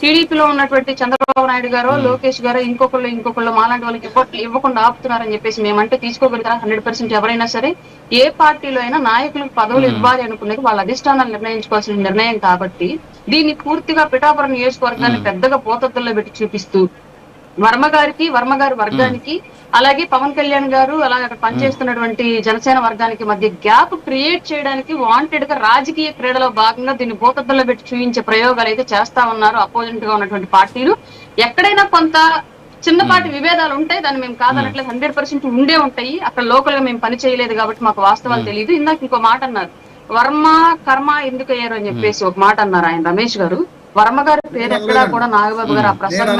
టీడీపీలో ఉన్నటువంటి చంద్రబాబు నాయుడు గారు లోకేష్ గారు ఇంకొకళ్ళు ఇంకొకళ్ళు మాలాంటి వాళ్ళకి ఇవ్వట్లే ఇవ్వకుండా ఆపుతున్నారని చెప్పేసి మేమంటే తీసుకోగలుగుతారా? హండ్రెడ్ పర్సెంట్ ఎవరైనా సరే ఏ పార్టీలో అయినా నాయకులకు పదవులు ఇవ్వాలి అనుకునేది వాళ్ళ అధిష్టానాలు నిర్ణయించుకోవాల్సిన నిర్ణయం కాబట్టి దీన్ని పూర్తిగా పిఠాపురం నియోజకవర్గాన్ని పెద్దగా పోతత్తుల్లో పెట్టి చూపిస్తూ వర్మ గారికి వర్మ గారి వర్గానికి అలాగే పవన్ కళ్యాణ్ గారు అలాగే అక్కడ పనిచేస్తున్నటువంటి జనసేన వర్గానికి మధ్య గ్యాప్ క్రియేట్ చేయడానికి వాంటెడ్గా రాజకీయ క్రీడలో భాగంగా దీన్ని భూతద్దుల్లో పెట్టి చూపించే ప్రయోగాలు అయితే చేస్తా ఉన్నారు అపోజిట్గా ఉన్నటువంటి పార్టీలు. ఎక్కడైనా కొంత చిన్నపాటి విభేదాలు ఉంటాయి దాన్ని మేము కాదనట్లేదు. హండ్రెడ్ పర్సెంట్ ఉండే ఉంటాయి. అక్కడ లోకల్గా మేము పని చేయలేదు కాబట్టి మాకు వాస్తవాలు తెలియదు. ఇందాక ఇంకో మాట అన్నారు. వర్మ కర్మ ఎందుకు అయ్యారు అని చెప్పేసి ఒక మాట అన్నారు ఆయన రమేష్ గారు. వర్మ గారి పేరు ఎక్కడా కూడా నాగబాబు గారు ఆ ప్రసంగం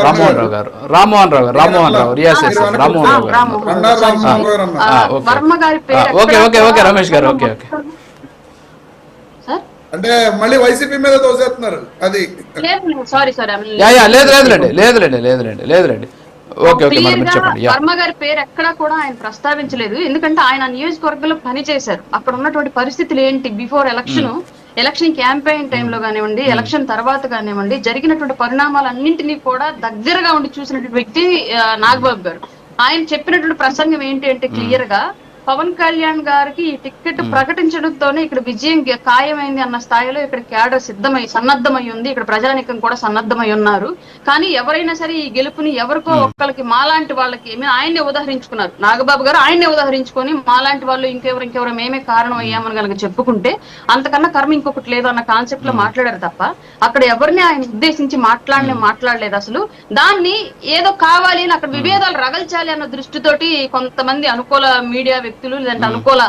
రామ్మోహన్ రావు గారు. రామ్మోహన్ రావు గారు. రామ్మోహన్ రావు. రామ్మోహన్ రావు గారు. వర్మ గారి పేరు ఓకే, ఓకే, ఓకే, రమేష్ గారు, ఓకే, ఓకే. సార్? అంటే మళ్ళీ వైసీపీ మీద తోసేస్తున్నారు. అది. లేదు సారీ సారీ యా యా లేదు లేదులేండి లేదులేండి లేదులేండి లేదులేండి ఓకే ఓకే వర్మ గారి పేరు ఎక్కడా కూడా ఆయన ప్రస్తావించలేదు. ఎందుకంటే ఆయన నియోజకవర్గంలో పని చేశారు అక్కడ ఉన్నటువంటి పరిస్థితులు ఏంటి? బిఫోర్ ఎలక్షన్ ఎలక్షన్ క్యాంపెయిన్ టైంలో కానివ్వండి ఎలక్షన్ తర్వాత కానివ్వండి జరిగినటువంటి పరిణామాలన్నింటినీ కూడా దగ్గరగా ఉండి చూసినటువంటి వ్యక్తి నాగబాబు గారు. ఆయన చెప్పినటువంటి ప్రసంగం ఏంటి అంటే క్లియర్గా పవన్ కళ్యాణ్ గారికి ఈ టికెట్ ప్రకటించడంతోనే ఇక్కడ విజయం ఖాయమైంది అన్న స్థాయిలో ఇక్కడ క్యాడర్ సిద్ధమై సన్నద్ధమై ఉంది. ఇక్కడ ప్రజానికం కూడా సన్నద్ధమై ఉన్నారు. కానీ ఎవరైనా సరే ఈ గెలుపుని ఎవరికో ఒక్కరికి మాలాంటి వాళ్ళకి ఏమి ఆయన్నే ఉదాహరించుకున్నారు. నాగబాబు గారు ఆయన్నే ఉదాహరించుకొని మాలాంటి వాళ్ళు ఇంకెవరు ఇంకెవరు మేమే కారణం అయ్యామని కనుక చెప్పుకుంటే అంతకన్నా కర్మ ఇంకొకటి లేదు అన్న కాన్సెప్ట్లో మాట్లాడారు తప్ప అక్కడ ఎవరిని ఆయన ఉద్దేశించి మాట్లాడలే మాట్లాడలేదు అసలు. దాన్ని ఏదో కావాలి అని అక్కడ విభేదాలు రగల్చాలి అన్న దృష్టితోటి కొంతమంది అనుకూల మీడియా వ్యక్తులు లేదంటే అనుకూల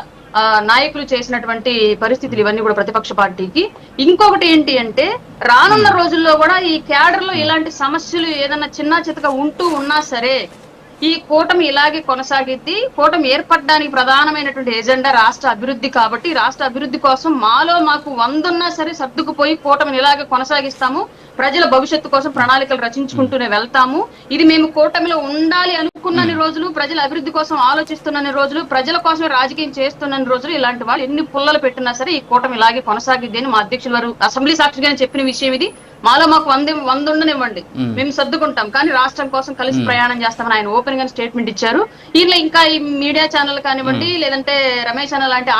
నాయకులు చేసినటువంటి పరిస్థితులు ఇవన్నీ కూడా ప్రతిపక్ష పార్టీకి. ఇంకొకటి ఏంటి అంటే రానున్న రోజుల్లో కూడా ఈ క్యాడర్లో ఇలాంటి సమస్యలు ఏదైనా చిన్న చితక ఉంటూ ఉన్నా సరే ఈ కూటమి ఇలాగే కొనసాగిద్ది. కూటమి ఏర్పడడానికి ప్రధానమైనటువంటి ఎజెండా రాష్ట్ర అభివృద్ధి కాబట్టి రాష్ట్ర అభివృద్ధి కోసం మాలో మాకు వందున్నా సరే సర్దుకుపోయి కూటమిని ఇలాగే కొనసాగిస్తాము. ప్రజల భవిష్యత్తు కోసం ప్రణాళికలు రచించుకుంటూనే వెళ్తాము. ఇది మేము కూటమిలో ఉండాలి అనుకున్నన్ని రోజులు ప్రజల అభివృద్ధి కోసం ఆలోచిస్తున్నన్ని రోజులు ప్రజల కోసం రాజకీయం చేస్తున్న రోజులు ఇలాంటి వాళ్ళు ఎన్ని పుల్లలు పెట్టినా సరే ఈ కూటమి ఇలాగే కొనసాగిద్ది అని మా అధ్యక్షులు వారు అసెంబ్లీ సాక్షిగానే చెప్పిన విషయం ఇది. మాలో మాకు వంద వంద ఉండనివ్వండి మేము సర్దుకుంటాం. కానీ రాష్ట్రం కోసం కలిసి ప్రయాణం చేస్తామని ఆయన ఓపెన్గా స్టేట్మెంట్ ఇచ్చారు. ఈయన ఇంకా ఈ మీడియా ఛానల్ కానివ్వండి లేదంటే రమేష్ అన్న లాంటి